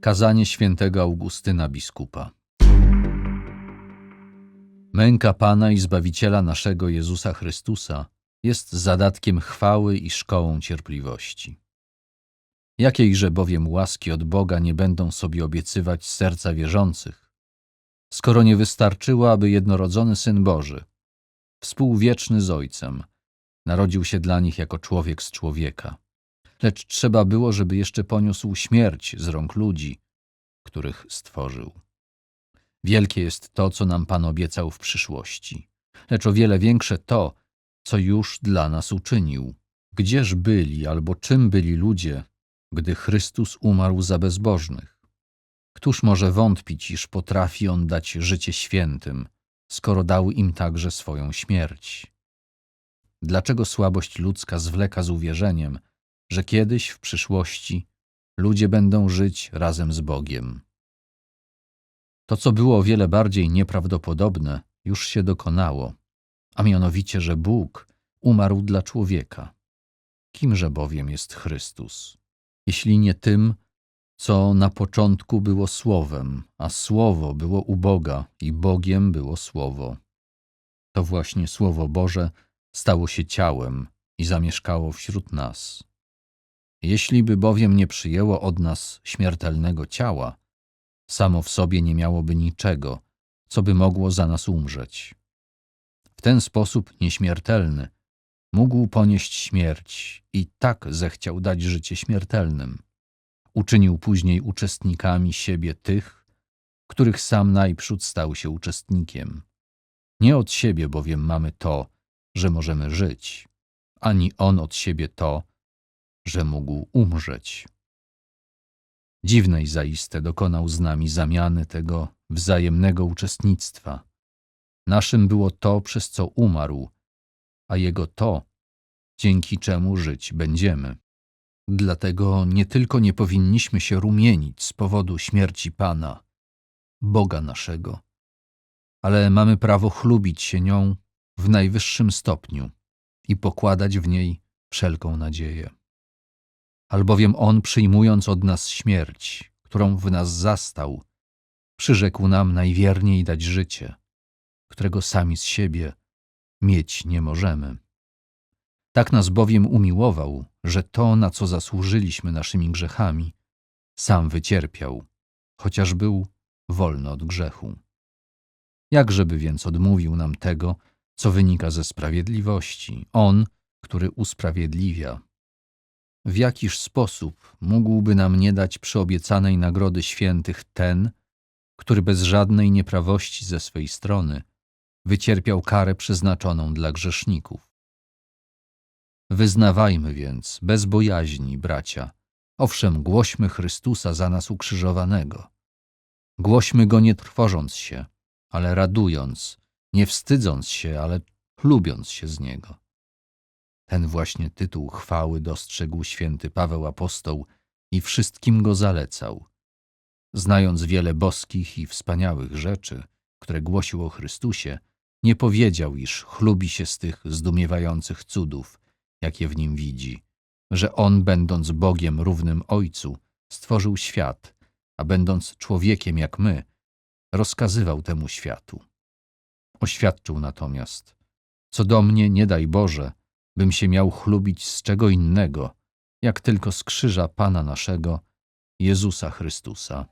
Kazanie świętego Augustyna biskupa. Męka Pana i Zbawiciela naszego Jezusa Chrystusa jest zadatkiem chwały i szkołą cierpliwości. Jakiejże bowiem łaski od Boga nie będą sobie obiecywać serca wierzących, skoro nie wystarczyło, aby jednorodzony Syn Boży, współwieczny z Ojcem, narodził się dla nich jako człowiek z człowieka lecz trzeba było, żeby jeszcze poniósł śmierć z rąk ludzi, których stworzył. Wielkie jest to, co nam Pan obiecał w przyszłości, lecz o wiele większe to, co już dla nas uczynił. Gdzież byli albo czym byli ludzie, gdy Chrystus umarł za bezbożnych? Któż może wątpić, iż potrafi On dać życie świętym, skoro dał im także swoją śmierć? Dlaczego słabość ludzka zwleka z uwierzeniem, że kiedyś w przyszłości ludzie będą żyć razem z Bogiem. To, co było o wiele bardziej nieprawdopodobne, już się dokonało, a mianowicie, że Bóg umarł dla człowieka. Kimże bowiem jest Chrystus? Jeśli nie tym, co na początku było Słowem, a Słowo było u Boga i Bogiem było Słowo. To właśnie Słowo Boże stało się ciałem i zamieszkało wśród nas. Jeśli by bowiem nie przyjęło od nas śmiertelnego ciała, samo w sobie nie miałoby niczego, co by mogło za nas umrzeć. W ten sposób nieśmiertelny mógł ponieść śmierć i tak zechciał dać życie śmiertelnym. Uczynił później uczestnikami siebie tych, których sam najprzód stał się uczestnikiem. Nie od siebie bowiem mamy to, że możemy żyć, ani on od siebie to, że mógł umrzeć. Dziwnej zaiste dokonał z nami zamiany tego wzajemnego uczestnictwa. Naszym było to, przez co umarł, a jego to, dzięki czemu żyć będziemy. Dlatego nie tylko nie powinniśmy się rumienić z powodu śmierci Pana, Boga naszego, ale mamy prawo chlubić się nią w najwyższym stopniu i pokładać w niej wszelką nadzieję albowiem On, przyjmując od nas śmierć, którą w nas zastał, przyrzekł nam najwierniej dać życie, którego sami z siebie mieć nie możemy. Tak nas bowiem umiłował, że to, na co zasłużyliśmy naszymi grzechami, sam wycierpiał, chociaż był wolny od grzechu. Jakżeby więc odmówił nam tego, co wynika ze sprawiedliwości, On, który usprawiedliwia w jakiż sposób mógłby nam nie dać przyobiecanej nagrody świętych ten, który bez żadnej nieprawości ze swej strony wycierpiał karę przeznaczoną dla grzeszników. Wyznawajmy więc bez bojaźni, bracia, owszem, głośmy Chrystusa za nas ukrzyżowanego. Głośmy Go nie trwożąc się, ale radując, nie wstydząc się, ale lubiąc się z Niego. Ten właśnie tytuł chwały dostrzegł święty Paweł Apostoł i wszystkim go zalecał. Znając wiele boskich i wspaniałych rzeczy, które głosił o Chrystusie, nie powiedział, iż chlubi się z tych zdumiewających cudów, jakie w nim widzi, że On, będąc Bogiem równym Ojcu, stworzył świat, a będąc człowiekiem jak my, rozkazywał temu światu. Oświadczył natomiast, co do mnie nie daj Boże, bym się miał chlubić z czego innego, jak tylko z krzyża Pana naszego, Jezusa Chrystusa.